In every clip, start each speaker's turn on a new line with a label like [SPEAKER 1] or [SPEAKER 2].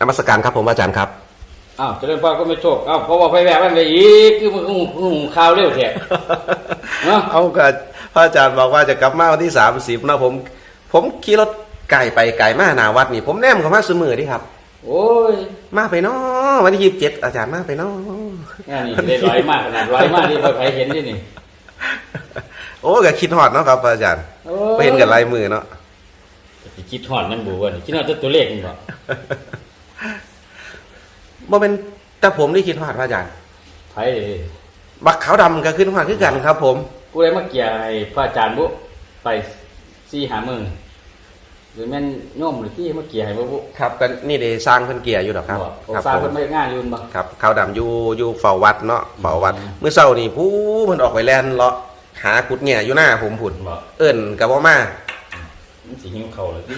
[SPEAKER 1] นมัสการครับผมอาจารย์ครับ
[SPEAKER 2] อ้าวเจริญพรก็ไม่โชคอ้าวเพราะว่าไปแวะมันไปอีกคือมึงมึงมึงข่าวเร็วแท้เนาะ
[SPEAKER 1] เอาก็พระอาจารย์บอกว่าจะกลับมาวันที่สามสิบนะผม ผมขี่รถไก่ไปไก่มาหนาวัดนี่ ผมแนมเข้ามาเสมอดิครับ
[SPEAKER 2] โอ้ย
[SPEAKER 1] มาไปเนาะวันที่ยี่สิบเจ็ดอาจารย์มาไปเนาะ
[SPEAKER 2] งานนี่ได้ร้อยมากขนาดร้อยมากที่ใครเห็นที่นี่
[SPEAKER 1] โอ้ก็คิดฮอดเนาะครับอาจารย์
[SPEAKER 2] โอ้
[SPEAKER 1] ไปเห็นกับลายมือเนาะ
[SPEAKER 2] สิคิดหอดนั่นบูว่านี่คิดหอดแต่ตัวเลขนี่บ่
[SPEAKER 1] บ่เป็นแต่ผมที่คิดฮอดพระอาจารย์
[SPEAKER 2] ไผ
[SPEAKER 1] บักขาวดำก็ขึ้นฮอดคือกันครับ ผม
[SPEAKER 2] กูได้มาเกี่ยให้พระอาจารย์บุไปสี่หามือหรือแม่นโยมหรือที่มาเกี่ยให้บ่บุ
[SPEAKER 1] ครับก็นี่ได้สร้างเพิ่นเกียร์อยู่ดอกครับ
[SPEAKER 2] บ่ผม
[SPEAKER 1] ครับ
[SPEAKER 2] สร้าง
[SPEAKER 1] ผ
[SPEAKER 2] เพิ่
[SPEAKER 1] ม
[SPEAKER 2] นไม่ง่ายอยู่บ่
[SPEAKER 1] ครับขาวดำอยู่อยู่เฝ้าวัดเนาะเฝ้าวัด
[SPEAKER 2] อืม
[SPEAKER 1] เมื่อเช้านี่ผู้มันออกไปแล่นเลาะหากุดแง่อยู่หน้าผมผุน
[SPEAKER 2] บ่
[SPEAKER 1] เอิ้นกับว่ามา
[SPEAKER 2] มันสิหิวข้าวเลยที่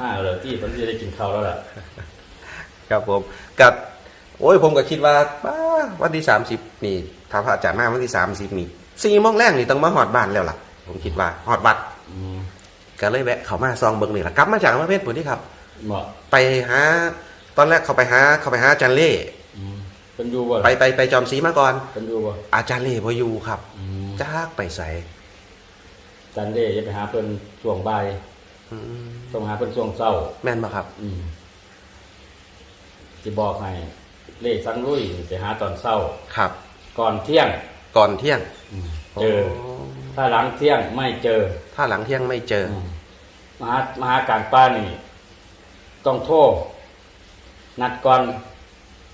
[SPEAKER 2] มาเลยที่เพิ่นสิได้กินข้าวแล้วล่ะ
[SPEAKER 1] ครับผมกับโอ้ยผมก็คิดว่าป้าวันที่สามสิบนี่ถ้าพระอาจารย์มาวันที่สามสิบนี่สี่โมงแรกนี่ต้องมาหอดบ้านแล้วล่ะ ผมคิดว่าหอดวัด
[SPEAKER 2] อืม
[SPEAKER 1] ก็เลยแวะเขามาซองเบิ้งนี่แหละกลับมาจากประเทศผมที่ครับ
[SPEAKER 2] บ่
[SPEAKER 1] ไปหาตอนแรกเขาไปหาเขาไปหาอาจารย์เล่
[SPEAKER 2] อืมเพิ่นอยู่บ่ล่ะ
[SPEAKER 1] ไปไปไปจอมศรีมาก่อน
[SPEAKER 2] เพิ่นอยู่บ่
[SPEAKER 1] อาจารย์เล่พออยู่ครับ
[SPEAKER 2] อืม
[SPEAKER 1] จ้ากไปใส่
[SPEAKER 2] จันเดย์จะไปหาเพิ่นช่วงบ่าย
[SPEAKER 1] อืม
[SPEAKER 2] ต้องหาเพิ่นช่วงเช้า
[SPEAKER 1] แม่นปะครับ
[SPEAKER 2] อืม สิบอกให้เลขสังลุยไปหาตอนเช้า
[SPEAKER 1] ครับ
[SPEAKER 2] ก่อนเที่ยง
[SPEAKER 1] ก่อนเที่ยง
[SPEAKER 2] เจอ ถ้าหลังเที่ยงไม่เจอ
[SPEAKER 1] ถ้าหลังเที่ยงไม่เจออ
[SPEAKER 2] มมหามหาการป้านี่ต้องโทรนัดก่อน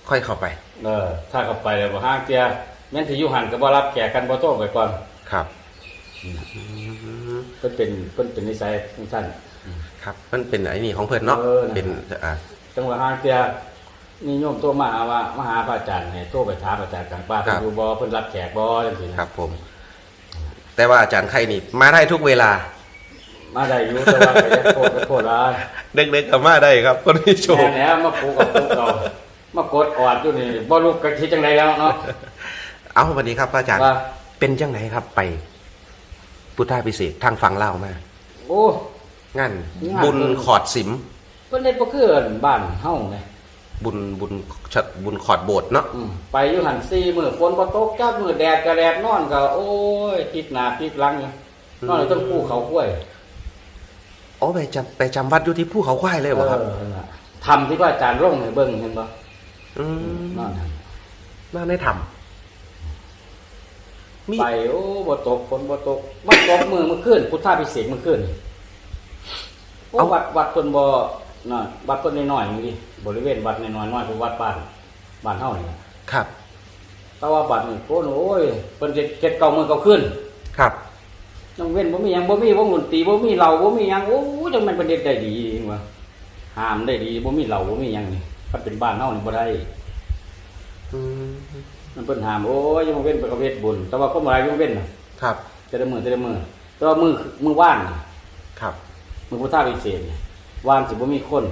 [SPEAKER 1] ค่อยเข้าไป
[SPEAKER 2] เออ ถ้าเข้าไปแล้วบ่ห้างเตียแม่นที่อยู่หันก็บ่รับแขกกันบ่โทรไปก่อน
[SPEAKER 1] ครับ
[SPEAKER 2] เพิ่นเป็นเพิ่นเป็นนิสัยของท่าน
[SPEAKER 1] ครับมันเป็นไอ้นี่ของเพื่อนเนาะ
[SPEAKER 2] เออนะ
[SPEAKER 1] เป็นอ่า
[SPEAKER 2] จังหวะห้างเตีย มีโยมโทรมาหาว่ามาหาพระอาจารย์ให้โทรไปถามอาจารย์กลางป้าเพิ่นอยู่บ่เพิ่นรับแขกบ่จังซี่นะครับ
[SPEAKER 1] ผม แต่ว่าอาจารย์ไข่นี่มาได้ทุกเวลา
[SPEAKER 2] มาได้อยู่แต่ว่าก็จะโทษก็โทษละ
[SPEAKER 1] เด็กๆก็มาได้ครับคนที่โช
[SPEAKER 2] แม่
[SPEAKER 1] ว์
[SPEAKER 2] แล้วมาปลูกกับปลูกเรามากดออดอยู่นี่บ่รู้กะคิดจังไดแล้วเนาะ
[SPEAKER 1] เอาวันนี้ครับพระอาจารย์
[SPEAKER 2] ว่า
[SPEAKER 1] เป็นจังไหนครับไป พุทธาพิเศษกทางฝั่งเล่าวมา
[SPEAKER 2] โอ้
[SPEAKER 1] งั้น
[SPEAKER 2] งาน
[SPEAKER 1] บุญ
[SPEAKER 2] เพิ่น
[SPEAKER 1] ขอดสิม
[SPEAKER 2] เพิ่นได้บ่คือบ้านเฮาไง
[SPEAKER 1] บุญบุญชัดบุญขอดโบสถ์เนาะ
[SPEAKER 2] อืมไปอยู่หันซี่มื้อฝนบ่ตกจักมื้อแดดก็แดดนอนก็โอ้ยพลิกหน้าพลิกหลังอยู่นอนอยู่ต้องภูเขากล้วย
[SPEAKER 1] อ๋อไปจำไปจำวัดอยู่ที่ภูเขาควายเลยเหรอครับ
[SPEAKER 2] เออนั่นล่ะทำที่พระอาจารย์ร่งให้เบิ่งเห็นบ่
[SPEAKER 1] อืม
[SPEAKER 2] นอนหั่น
[SPEAKER 1] มาในถ้ำมี
[SPEAKER 2] ไปโอ้บ่ตกฝนบ่ตกมันตกมือมื้อคืนพุทธาพิเศษกมื้อคืนนี่โอ้วัดวัดเพิ่นบ่ น่ะวัดเพิ่นน้อยๆนี่ดิบริเวณวัดน้อยๆน้อยคือวัดบ้านบ้านเฮานี่ล่ะ
[SPEAKER 1] ครับ
[SPEAKER 2] แต่ว่าบัดนี่โอ้โอ้ยเพิ่นเจ็ดเจ็ดเก้ามื้อเก้าคืน
[SPEAKER 1] ครับ
[SPEAKER 2] ยังเว้นบ่มีหยังบ่มีวงดนตรีบ่มีเหล้าบ่มีหยังโอ้ยจังแม่นประเด็ดได้ดีว่าห้ามได้ดีบ่มีเหล้าบ่มีหยังนี่ถ้าเป็นบ้านเฮานี่บ่ได้
[SPEAKER 1] อืม
[SPEAKER 2] มันเพิ่นห้ามโอ้ยยังเว้นไปกับเวทบุญแต่ว่าคนบ่ได้ยังเว้นน่ะ
[SPEAKER 1] ครับ
[SPEAKER 2] แต่ละมื้อแต่ละมื้อแต่ว่ามื้อมื้อว่านนี่
[SPEAKER 1] ครับ
[SPEAKER 2] มื้อพุทธาพิเศษนี่ ว่านสิบ่มีคน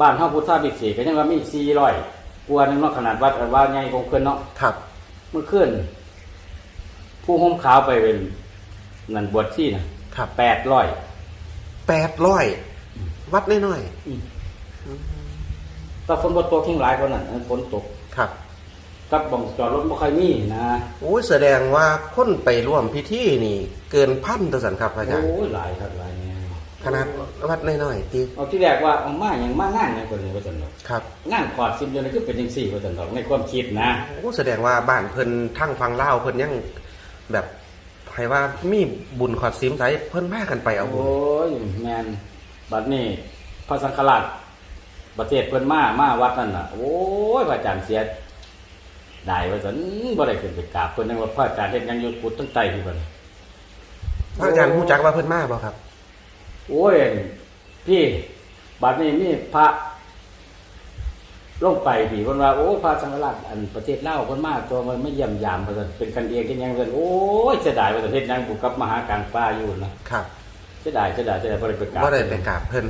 [SPEAKER 2] บ้านเฮาพุทธาพิเศษก็ยังว่ามี400กว่าหนึงเนาะขนาดวัดว่าใหญ่ของเพิ่นเนาะ
[SPEAKER 1] ครับ
[SPEAKER 2] เมื่อคืนผู้ห่มขาวไปเป็นนั่นบวชที่นะครับ800
[SPEAKER 1] แปดร้อยวัดน้อย
[SPEAKER 2] แต่ฝนบ่ตกทิ้งหลายกว่านั้นฝนตก
[SPEAKER 1] ๆครับ
[SPEAKER 2] กับบ่องจอดรถบ่ค่อยมีนะ
[SPEAKER 1] โอ้ยแสดงว่าคนไปร่วมพิธีนี่ เกินพันตัวสันครับอาจารย์
[SPEAKER 2] โอ้ยหลายครับหลายแน่
[SPEAKER 1] ขนาดวัดน้อยๆตี
[SPEAKER 2] เอาที่แรกว่าเอามาหยังมางานหยังคนนี้ว่าซั่นดอก
[SPEAKER 1] ครับ
[SPEAKER 2] งานขอดซิมเดียวนี่คือเป็นจังซี่ว่าซั่นดอกในความคิดนะ
[SPEAKER 1] โอ้แสดงว่าบ้านเพิ่นทั้งฟังเล่าวเพิ่นยังแบบให้ว่ามีบุญขอดซิมใสเพิ่นพากันไปเอาบุญ
[SPEAKER 2] โอ้ยแม่นบัดนี้พระสังฆราชประเทศเพิ่นมามาวัดนั่นน่ะ โอ้ยพระอาจารย์เสียได้ว่าซั่นบ่ได้ขึ้นไปกราบเพิ่นนึกว่าพระอาจารย์เฮ็ดหยังอยู่กุฏตั้งใต้ที่เพิ่น
[SPEAKER 1] พระอาจารย์รู้จักว่าเพิ่นมาบ่ครับ
[SPEAKER 2] โอ้ยพี่บัดนี้มีพระลงไปพี่เพิ่นว่าโอ้พระสังฆราชอันประเทศลาวเพิ่นมาตัวมันไม่เยี่ยมยามว่าซั่นเป็นกันเองกันหยังเพิ่นโอ้ยเสียดายว่าซั่นเฮ็ดหยังบุกกับมหาการป่าอยู่นะครับเสียดายเสียดายเสียดายบ่ได้ไปกราบ
[SPEAKER 1] บ่ได้ไปกราบเพิ่น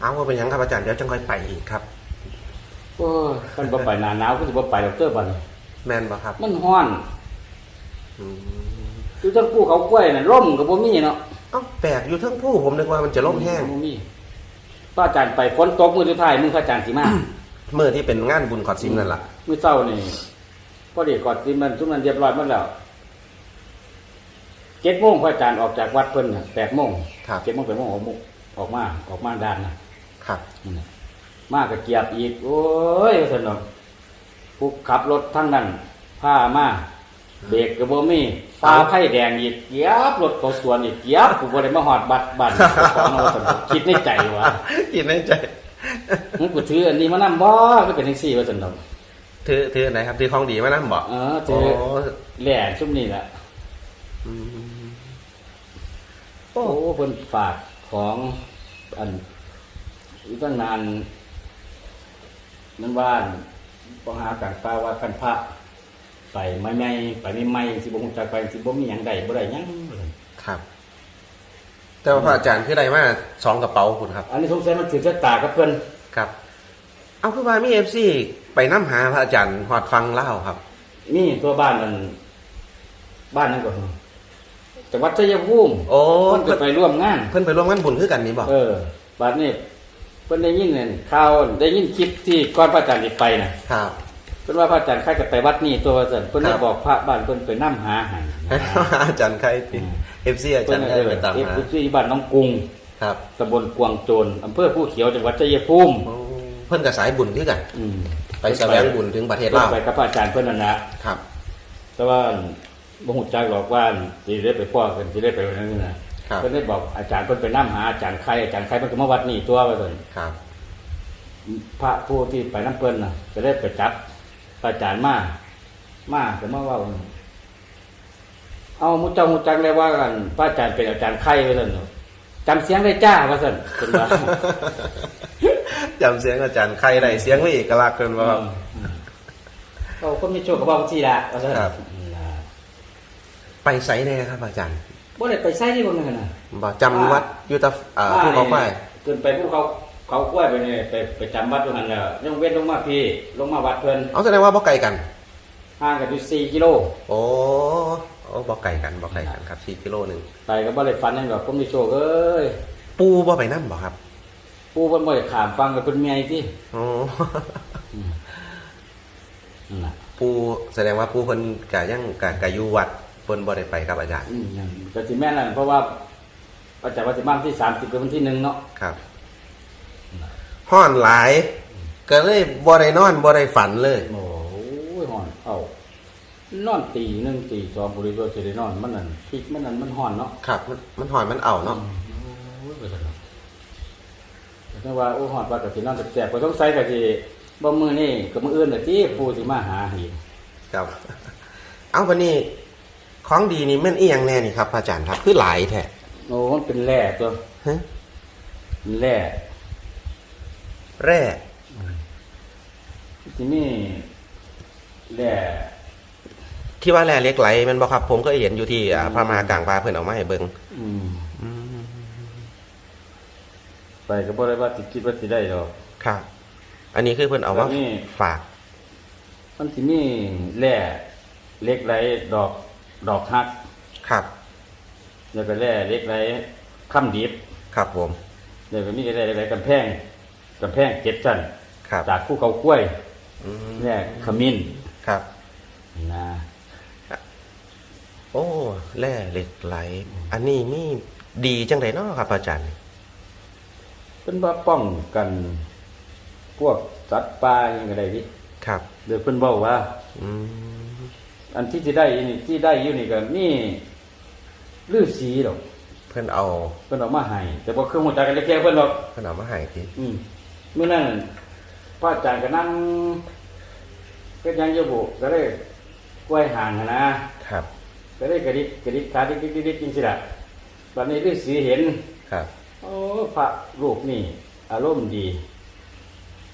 [SPEAKER 1] เอาว่าเป็นหยังครับอาจารย์เดี๋ยวจังค่อยไปอีกครับ
[SPEAKER 2] โอ้ยมันบ่ไปหน้าหนาวก็สิบ่ไปดอกเตอร์บัดนี้
[SPEAKER 1] แม่นบ่ครับ
[SPEAKER 2] มันร้อน
[SPEAKER 1] อืม
[SPEAKER 2] อยู่ทั้งภูเขากล้วยน่ะร่มก็บ่มีเนาะ
[SPEAKER 1] เอ้าแปลกอยู่เทั้งผู้ผมนึกว่ามันจะล่มแห้ง
[SPEAKER 2] บ่มีพระอาจารย์ไปฝนตกมือสุดท้ายมือพระอาจารย์สิมา
[SPEAKER 1] เมื่อที่เป็นงานบุญขอดซิมนั่นล่ะ
[SPEAKER 2] มือเศร้านี่พอดีก่อนสิมันทุกนั้นเรียบร้อยหมดแล้วเจ็ดโมงพระอาจารย์ออกจากวัดเพิ่นน่ะแปดโมง
[SPEAKER 1] ครับ
[SPEAKER 2] เจ็ดโมงแปดโมงออกมุออกมาออกมาด้านนะครับนั่นน่ะมากับเกียบอีก โอ้ยสนุกผู้ขับรถทั้งนั้นผ้ามา เบรกกระโบมีฟ้าไผ่แดงอีกเกียบรถเขาสวนอีกเกียบกูบ่ได้มาหอดบัตรบัตรของเราสนุกคิดในใจว่า
[SPEAKER 1] กินในใจ
[SPEAKER 2] มึงกูถืออันนี้มานำบ่ก็เป็นจังซี่ว่าสนุก
[SPEAKER 1] ถือถือไหนครับถือของดีมานั่บอก
[SPEAKER 2] เออถื
[SPEAKER 1] โอ้
[SPEAKER 2] อแหล่ซุ่มนี่แหละ
[SPEAKER 1] อืม
[SPEAKER 2] โอ้เพิ่นฝากของอันอยู่ตั้งนานนั่นว่านปหาต่างตาว่ากันพระ ไปไม่ไม่ไปไม่ไม่สิบ่ฮู้จักไปสิบ่มีหยังได้บ่ได้หยัง
[SPEAKER 1] ครับ แต่ว่าพระอาจารย์คือใดมาสองกระเป๋าคุณครับ
[SPEAKER 2] อันนี้สงสัยมันถือชะตากับเพิ่น
[SPEAKER 1] ครับ เอาคือว่ามีเอฟซีไปน้ำหาพระอาจารย์หอดฟังเล่าวครับ
[SPEAKER 2] นี่ตัวบ้านมันบ้านนั้นก็จังหวัดชัยภูมิ
[SPEAKER 1] โอ้
[SPEAKER 2] เพิ่นก็
[SPEAKER 1] เพิ่น
[SPEAKER 2] ไปร่วมงาน
[SPEAKER 1] เพิ่นไปร่วมงานบุญคือกันนี่บอก
[SPEAKER 2] เออบัดนี้เพิ่นได้ยินเนี่ยข่าวได้ยินคลิปที่ก่อนพระอาจารย์สิไปน่ะ
[SPEAKER 1] ครับ
[SPEAKER 2] เพิ่นว่าพระอาจารย์ใครก็ไปวัดนี่ตัวว่าซั่นเพิ่นได้
[SPEAKER 1] ครับ
[SPEAKER 2] บอกพระบ้านเพิ่นไปนํหาให้
[SPEAKER 1] อาจารย์ใครเอฟซีอา
[SPEAKER 2] เพิ่
[SPEAKER 1] จานรย์ใคร
[SPEAKER 2] เออ
[SPEAKER 1] ไปตาม
[SPEAKER 2] เอฟ
[SPEAKER 1] หา
[SPEAKER 2] ซีบ้านน้องกรุง
[SPEAKER 1] ครับ
[SPEAKER 2] ตำบลกวางโจรอำเภอผู้เขียวจังหวัดชัยภูมิ
[SPEAKER 1] โอ้เพิ่นกับสายบุญคือกัน
[SPEAKER 2] อืม
[SPEAKER 1] ไปแสวงบุญถึงประเทศ
[SPEAKER 2] เพิ่น
[SPEAKER 1] ลาว
[SPEAKER 2] ไปกับพระอาจารย์เพิ่นนั่นน่ะ
[SPEAKER 1] ครับ
[SPEAKER 2] แต่ว่าบ่ฮู้จักหรอกว่าสิได้ไปพ้อกันสิได้ไปนั่นน่ะ
[SPEAKER 1] ครับ
[SPEAKER 2] เพิ่นได้บอกอาจารย์เพิ่นไปนํหาอาจารย์ใครอาจารย์ใครเพิ่นก็มาวัดนี่ตัวว่าซั่น
[SPEAKER 1] ครับ
[SPEAKER 2] พระผู้ที่ไปนํเพิ่นน่ะจะได้ไปจับพระ อาจารย์มา มาก็มาเว้าเอามุเจ้ามุจักเลยว่ากันพระอาจารย์เป็นอาจารย์ใครว่าซั่นเนาะจำเสียงได้จ้าว่าซั่นเพิ่นว่า
[SPEAKER 1] จำเสียงอาจารย์ใครได้เสียงไม่เอกลักษณ์เกินว่าครับ
[SPEAKER 2] เขาก็มีโชคกับว่าที่ละว่าซั่น
[SPEAKER 1] ครับ
[SPEAKER 2] ล่ะ
[SPEAKER 1] ไปไสแน่ครับ อาจารย์
[SPEAKER 2] บ่ได้ไปใส่ที่บ่นั่นน่ะ
[SPEAKER 1] บอกจำวัดอยุตอ่าผู้เขาไป
[SPEAKER 2] เกินไปพวกเขา เขากล้วยไปนี่ไปไปจำวัดตรงนั้นแล้วยังเว้นลงมาพี่ลงมาวัดเพิ่น
[SPEAKER 1] เอาแสดงว่าบ่ไกลกัน
[SPEAKER 2] ห่างกันอยู่4กิโล
[SPEAKER 1] โอ้โอ้บ่ไกลกันบ่ไกลกันครับสี่กิโลหนึ่ง
[SPEAKER 2] ไปก็บ่ได้ฝันหยังดอกผมมีโชคเอ้ย
[SPEAKER 1] ปูบ่ไปนั่บ่ครับ
[SPEAKER 2] ปู่เพิ่นบ่ได้ขามฟังกับเพิ่นเมียติ
[SPEAKER 1] โอ้
[SPEAKER 2] นั่นน่ะ
[SPEAKER 1] ปูแสดงว่าปูเพิ่นกะยังกะกะอยู่วัดเพิ่นบ่ได้ไปครับอาจารย์
[SPEAKER 2] อืมนั่นก็สิแม่นนั่นเพราะว่าอาจารย์ว่าสิมาวันที่30กับวันที่หนึ่งเนาะ
[SPEAKER 1] ครับ ห้อนหลาย ก็เลยบ่ได้นอนบ่ได้ฝันเลย
[SPEAKER 2] โอ้ยฮ้อนเอ้านอนตีหนึ่งตีสองบ่ได้ตัวสิได้นอนมันนั่นพริกมันนั่นมันฮ้อนเนาะ
[SPEAKER 1] ครับ มันมันหอนมันเอาเนาะ
[SPEAKER 2] โอ้ยไปเถอะเนาะแต่ว่าโอ้หอดว่ากับสินอนแสบๆก็ต้องใส่กับสิบ่มือนี่กับมืออื่นน่ะที่ปูสิมาหาให้
[SPEAKER 1] ครับ เอาวันนี้ของดีนี่แม่นอีหยังแน่นี่ครับอาจารย์ครับ คือหลายแท้
[SPEAKER 2] โอ้มันเป็นแร่ตัว
[SPEAKER 1] ฮะ
[SPEAKER 2] เป็นแร่
[SPEAKER 1] แร่
[SPEAKER 2] ที่นี่แร่
[SPEAKER 1] ที่ว่าแร่เหล็กไหลแมันบ่ครับ ผมก็เห็นอยู่ที่อ่าพระมหากลางปลาเพิ่นเอามาให้เบิ่ง
[SPEAKER 2] อืมไปก็บ่ได้ว่าสิคิดว่าสิได้ดอก
[SPEAKER 1] ครับ อันนี้คือเพิ่นเอามา
[SPEAKER 2] แล้วนี่
[SPEAKER 1] ฝาก
[SPEAKER 2] มันสิมีแร่เหล็กไหลดอกดอกฮัก
[SPEAKER 1] ครับ
[SPEAKER 2] แล้วก็แร่เหล็กไหลค่ำดิบ
[SPEAKER 1] ครับผม
[SPEAKER 2] แล้วก็มีแร่เหล็กไหลกำแพง กำแพงเจ็ดชั้น
[SPEAKER 1] ครับ
[SPEAKER 2] จากภูเขากล้วย
[SPEAKER 1] อืม
[SPEAKER 2] แร่ขมิ้น
[SPEAKER 1] ครับ
[SPEAKER 2] นะ
[SPEAKER 1] โอ้แร่เหล็กไหล อันนี้นี่ดีจังไดเนาะครับ อาจารย์
[SPEAKER 2] เป็นว่าป้องกัน พวกสัตว์ป่าอย่างไรดิ
[SPEAKER 1] ครับ
[SPEAKER 2] เดี๋ยวเพิ่นบอกว่า
[SPEAKER 1] อืม
[SPEAKER 2] อันที่ที่ได้นี่ที่ได้อยู่นี่ก็นี่ลือสีดอก
[SPEAKER 1] เพิ่นเอา
[SPEAKER 2] เพิ่นเออกมาให้แต่บ่เครื่องหัวใจกันเล็กๆเพิ่นหรอก
[SPEAKER 1] เพิ่นเอามาให้ที
[SPEAKER 2] อืม เมื่อนั้นพระอาจารย์ก็นั่งก็ยังอยู่บุก็เลยกล้วยห่างอะนะครับก็เลยกระดิกกระดิกขาดิกดิกดิกดิกจริงสิล่ะบัดนี้ลือสีเห็น
[SPEAKER 1] ครับ
[SPEAKER 2] โอ้พระรูปนี่อารมณ์ดี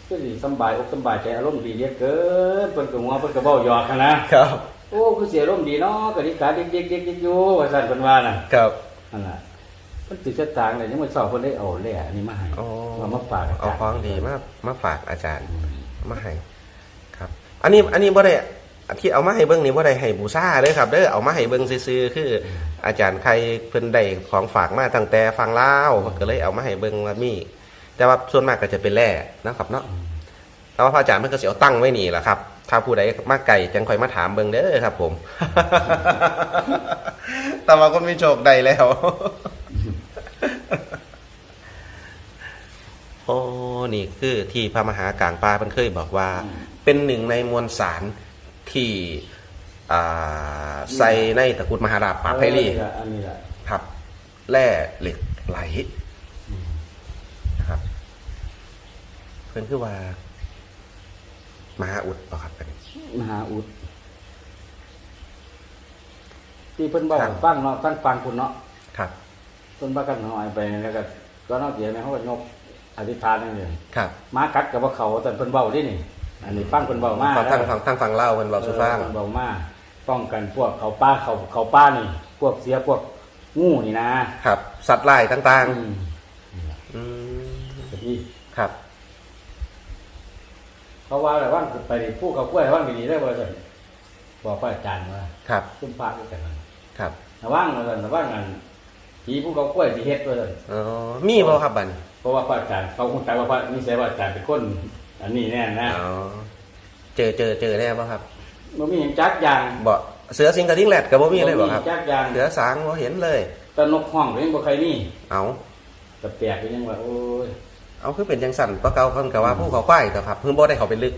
[SPEAKER 2] ก็ดีสำบายอกสำบายใจอารมณ์ดีเหลือเกินเพิ่นก็หัวเพิ่นก็เว้าหยอกหั้นนะครับโอ้คือเสียอารมณ์ดีเนาะก็ดีขาเด็กๆๆๆอยู่ว่าซั่นเพิ่นว่าน่ะ
[SPEAKER 1] ครับ
[SPEAKER 2] นั่นน่ะ เพิ่นสิจะตางเลยยังมื้อเช้าเพิ่นได้เอาแร่อันนี้มาให้
[SPEAKER 1] อ๋อ
[SPEAKER 2] เอามาฝากอา
[SPEAKER 1] เอา
[SPEAKER 2] จารย์
[SPEAKER 1] ของดีมามาฝากอาจารย์มาให้ครับ อันนี้อันนี้บ่ได้ที่เอามาให้เบิ่งนี่บ่ได้ให้บูชาเด้อครับเด้อเอามาให้เบิ่งซื่อๆคือ อาจารย์ใครเพิ่นได้ของฝากมาตั้งแต่ฟังลาวก็เลยเอามาให้เบิ่งว่ามี แต่ว่าส่วนมากก็จะเป็นแร่นะครับเนาะแต่ว่าพระอาจารย์เพิ่นก็สิเอาตั้งไว้นี่แหละครับถ้าผู้ใดมาไก่จังค่อยมาถามเบิ่งเด้อครับ ผม แต่ว่าคนมีโชคได้แล้ว โอ้นี่คือที่พระมหากลางปลาเพิ่นเคยบอกว่า เป็นหนึ่งในมวลสารที่อ่าใส่ในตะกรุดมหาราบปาไพรี
[SPEAKER 2] เอออันนี้แหละ
[SPEAKER 1] ครับแร่เหล็กไหลนะครับ เพื่อนคือว่า มหาอุดเปล่าครับเป็น
[SPEAKER 2] มหาอุด ที่เพิ่นบอก
[SPEAKER 1] ครับ
[SPEAKER 2] ให้ฟังเนาะฟังฟังคุณเนาะ
[SPEAKER 1] ครับ
[SPEAKER 2] เพิ่นว่ากันหน่อยไปแล้วก็ก็นอกเสียงเนี่ยเขาก็ยก อธิษฐานนั่นเอง
[SPEAKER 1] ครับ
[SPEAKER 2] หมากัดกับว่าเขาแต่เพิ่นเว้าดินี่ อันนี้ฟังเพิ่นเว้ามา
[SPEAKER 1] ฟังทั้งฟังทั้งฟังเล่าเพื่อนเราสุฟัง
[SPEAKER 2] เออเพิ่นเว้ามาป้องกันพวกเขาป้าเขาเขาป้านี่ พวกเสียพวกงูนี่นะครับ
[SPEAKER 1] สัตว์ไล่ต่าง
[SPEAKER 2] อืม
[SPEAKER 1] ๆอืม
[SPEAKER 2] ก็ที่
[SPEAKER 1] ครับ
[SPEAKER 2] เขาว่าแต่ว่าไปผู้เขากล้วยว่างดีๆได้บ่ซั่นบอกพระอาจารย์ว่า
[SPEAKER 1] ครับ
[SPEAKER 2] ซุ่มพระด้วยกันนั่น
[SPEAKER 1] ครับ
[SPEAKER 2] ระว่างว่าซั่นระว่างอันผีผู้เขากล้วยสิเฮ็ดว่าซั่น
[SPEAKER 1] อ๋อมีบ่ครับบัดน
[SPEAKER 2] เพราะว่าพระอาจารย์เขาคงใจว่าพระนิสัยว่าอาจารย์เป็นคนอันนี้แน่นะ
[SPEAKER 1] อ๋อเจอเจอเจอแน่บ่ครับ
[SPEAKER 2] บ่มีหยังจักอย่าง
[SPEAKER 1] บ่เสือสิงกระทิงแรดกับบ่มีเลยบ่ครับ
[SPEAKER 2] จักอย่าง
[SPEAKER 1] เสือสางบ่เห็นเลย
[SPEAKER 2] แต่นกห้องก็ยังบ่ใครนี่
[SPEAKER 1] เอา
[SPEAKER 2] แต่แปลกก็ยังว่าโอ้ย
[SPEAKER 1] เอาคือเป็นจังสั่นเพราะเก่าเพิ่นก็ว่าผู้เขาควายแต่ครับเพิ่นบ่ได้เขาไปลึก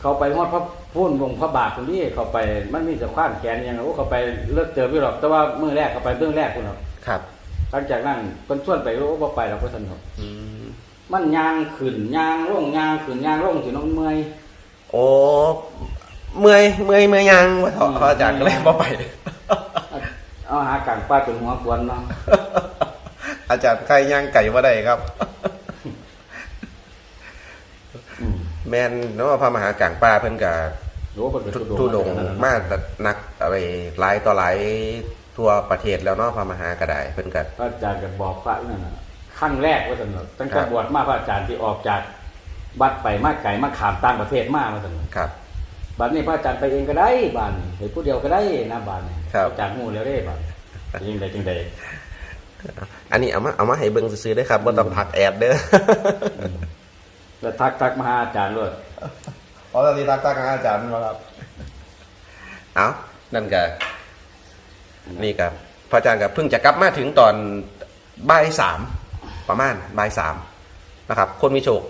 [SPEAKER 2] เขาไปฮอดพระพูนวงพระบาทตรงนี้เขาไปมันมีสะข้านแขนยังโอ้เขาไปเลิกเจอพี่หรอกแต่ว่ามื้อแรกเขาไปเบื้องแรกพุ่นหรอก
[SPEAKER 1] ครับ
[SPEAKER 2] หลังจากนั้นเพิ่นชวนไปโอ้บ่ไปหรอกเพิ่นสนุก
[SPEAKER 1] อืม
[SPEAKER 2] มันยางขึ้นยางลงยางขึ้นยางลงสิน้องเมื่อย
[SPEAKER 1] โอ้เมื่อยเมื่อยเมื่อยยังว่าเถาะ
[SPEAKER 2] อืม
[SPEAKER 1] เขาอาจารย์ก็เลยบ่ไป
[SPEAKER 2] เอาหากลางป้าจนหัวควนเนาะ
[SPEAKER 1] อาจารย์ใครย่างไก่บ่ได้ครับ
[SPEAKER 2] อืม
[SPEAKER 1] แม่นเนาะพระมหากลางป่าเพิ่นก็
[SPEAKER 2] โอ้เพิ่นไป
[SPEAKER 1] ทุดงค์มานักอะไรหลายต่อหลาย ทั่วประเทศแล้วเนาะพระมหากระไดเพิ่นก็
[SPEAKER 2] พระอาจารย์ก็บอกพระนั่นน่ะครั้งแรกว่าสนุกตั้ง
[SPEAKER 1] ครั
[SPEAKER 2] แต่
[SPEAKER 1] บ
[SPEAKER 2] บวชมาพระอาจารย์ที่ออกจากบัดไปมาไก่มาขามต่างประเทศมาว่าสนุก
[SPEAKER 1] ครับ
[SPEAKER 2] บัดนี้พระอาจารย์ไปเองก็ได้บ้านเห็นผู้เดียวก็ได้นะบ้านนี่
[SPEAKER 1] ครับ
[SPEAKER 2] อาจารย์หูแล้วได้บ้านจริงใดจริงใด
[SPEAKER 1] อันนี้เอามาเอามาให้เบิ่งซื่อๆได้อครับบ่ต้องผักแอดเด้อ
[SPEAKER 2] แล้วทักทักมาหาอาจารย์เลย
[SPEAKER 1] อ๋อตอนนี้ตักตักอาจารย์มาครับ เอานั่นก็ นี่ครับพระอาจารย์ก็เพิ่งจะกลับมาถึงตอนบ่ายสามประมาณบ่ายสามนะครับ คนมีโชค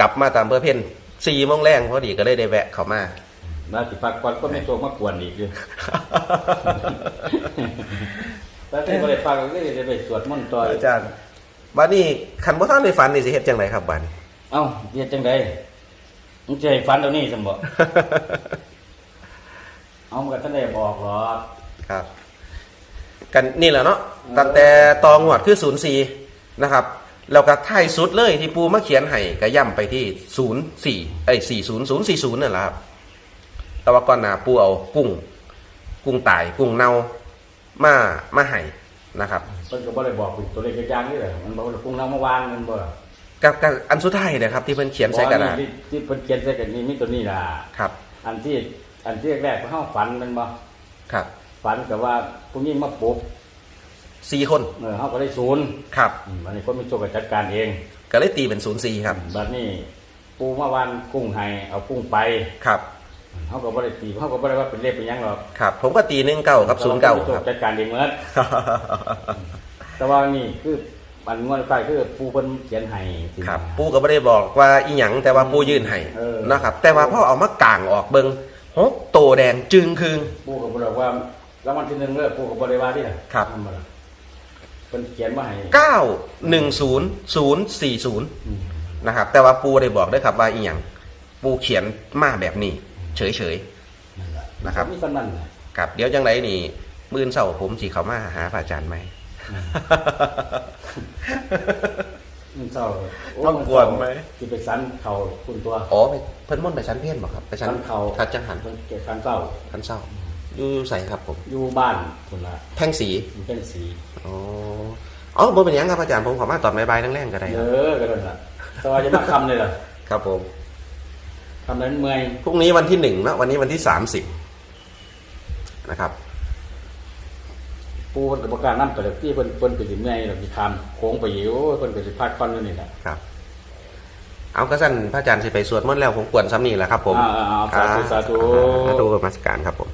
[SPEAKER 1] กลับมาตามเบอร์เพนสี่โมงแรงพอดีก็เลยได้แวะเข้ามา
[SPEAKER 2] มาสิพักก่อนก็ไม่โตมากวนอีกเลยแล้วที่บริฟังก็เลยไปสวดมนต์ต่อ
[SPEAKER 1] อาจารย์บัดนี้คันบ่ท่านได้ฝันนี่สิเฮ็ดจังไดครับบัดนี้
[SPEAKER 2] เอ้าเรียนจังใดมึงจะให้ฟันเดี๋ยวนี้สมบ่เอามันก็ท่านได้บอกหรอก
[SPEAKER 1] ครับ กันนี่แหละเนาะตั้งแต่ตองวดคือศูนย์สี่นะครับแล้วก็ท้ายสุดเลยที่ปูมาเขียนให้ก็ย่ำไปที่ศูนย์สี่ไอ้สี่ศูนย์ศูนย์สี่ศูนย์นั่นแหละครับแต่ว่าก่อนหน้าปูเอากุ้ง กุ้งตายกุ้งเน่ามามาให้นะครับ
[SPEAKER 2] เพิ่นก็บ่ได้บอกเป็นตัวเลขอย่างนี้เลยมันบอกว่าพุ่งน้ำเมื่อวานมันบ่ล่ะ
[SPEAKER 1] กับกับอันสุดท้ายนะครับ ที่เพิ่นเขียนใส่กระดาษ
[SPEAKER 2] ที่ที่เพิ่นเขียนใส่กันนี่มีตัวนี้ล่ะ
[SPEAKER 1] ครับ
[SPEAKER 2] อันที่อันที่แรกๆเฮาฝันแมันบ่
[SPEAKER 1] ครับ
[SPEAKER 2] ฝันก็ว่าผู้นี้มาปลุก
[SPEAKER 1] สี่คน
[SPEAKER 2] เออเฮาก็ได้ศูนย์
[SPEAKER 1] ครับ
[SPEAKER 2] อืมอันนี้คนมีโชคก็จัดการเอง
[SPEAKER 1] ก็เลยตีเป็นศูนย์สี่ครับ
[SPEAKER 2] บัดนี้ปูเมื่อวานกุ้งให้เอากุ้งไป
[SPEAKER 1] ครับ
[SPEAKER 2] เฮาก็บ่ได้ตีเฮาก็บ่ได้ว่าเป็นเลขเป็นหยังหรอก
[SPEAKER 1] ครับ ผมก็ตีหนึ่งเก้ากับศูนย์เก้า
[SPEAKER 2] แต่ว่
[SPEAKER 1] ครับ
[SPEAKER 2] จัดการเองหมดแต่ว่านี่คือมันงวดใกล้คือปูเพิ่นเขียนให้สิ
[SPEAKER 1] ครับปูก็ไม่ได้บอกว่าอีหยังแต่ว่าปูยื่นให้
[SPEAKER 2] เออ
[SPEAKER 1] นะครับ แต่ว่าพ่อเอามากางออกเบิงหกโตแดงจึงคืง
[SPEAKER 2] ปูก็บ่ได้ว่า รางวัลที่หนึ่งเลิกปูก็บ่ได้ว่าที่ล่ะ
[SPEAKER 1] ครับ
[SPEAKER 2] นั่นบ่ล่ะเพิ่นเขียนมาให้
[SPEAKER 1] เก้าหนึ่งศูนย์ศูนย์สี่ศูนย์
[SPEAKER 2] อืม
[SPEAKER 1] นะครับ แต่ว่าปูได้บอกด้วยครับว่าอีหยังปูเขียนมาแบบนี้ เฉยเฉย
[SPEAKER 2] นั่นล่ะ
[SPEAKER 1] นะครับ
[SPEAKER 2] มีสำนันน่ะ
[SPEAKER 1] ๆครับ เดี๋ยวจังไรนี่มื่นเสาร์ผมสีเขามาหาพระอาจารย์ไหม
[SPEAKER 2] มันเศร้าโต้
[SPEAKER 1] องกวนไหม
[SPEAKER 2] สิไปสันเขาคุณตัว
[SPEAKER 1] อ๋อไปเพิ่นม่นไปชั้นเพี้ยนบอกครับ ไปชั้น
[SPEAKER 2] สันเขา
[SPEAKER 1] ทัดจังหัน
[SPEAKER 2] เพิ่นเก็บสันเศร้า
[SPEAKER 1] ชั้นเศร้า อยู่ใส่ครับผม
[SPEAKER 2] อยู่บ้านคุณละ
[SPEAKER 1] แท่งสี
[SPEAKER 2] มันเป็นสี
[SPEAKER 1] อ๋ออ๋อบ่เป็นหยังครับอาจารย์ผมขอมาตอนบ่ายๆแรงๆก็ได้
[SPEAKER 2] เย
[SPEAKER 1] ครับ
[SPEAKER 2] อะก็เลยล่ะแต่ว่าจะมาคำเลยล่ะ
[SPEAKER 1] ครับผม
[SPEAKER 2] คำนั้นเมื่อย
[SPEAKER 1] พรุ่งนี้วันที่หนึ่งนะวันนี้วันที่สามสิบนะครับ
[SPEAKER 2] ปูปูเพิ่นก็บ่กล้านำไปแล้วที่เพิ่นเพิ่นก็สิเมื่อยแล้วสิข้ามโค้งไปอยู่เพิ่นก็สิพักผ่อนอยู่นี่แหละ
[SPEAKER 1] ครับ เอากระสันพระอาจารย์สิไปสวดมนต์แล้วผมกวนซ้ำนี่แหละครับผม
[SPEAKER 2] อ่าๆๆสาธุสาธุ
[SPEAKER 1] สาธุมาสการครับผม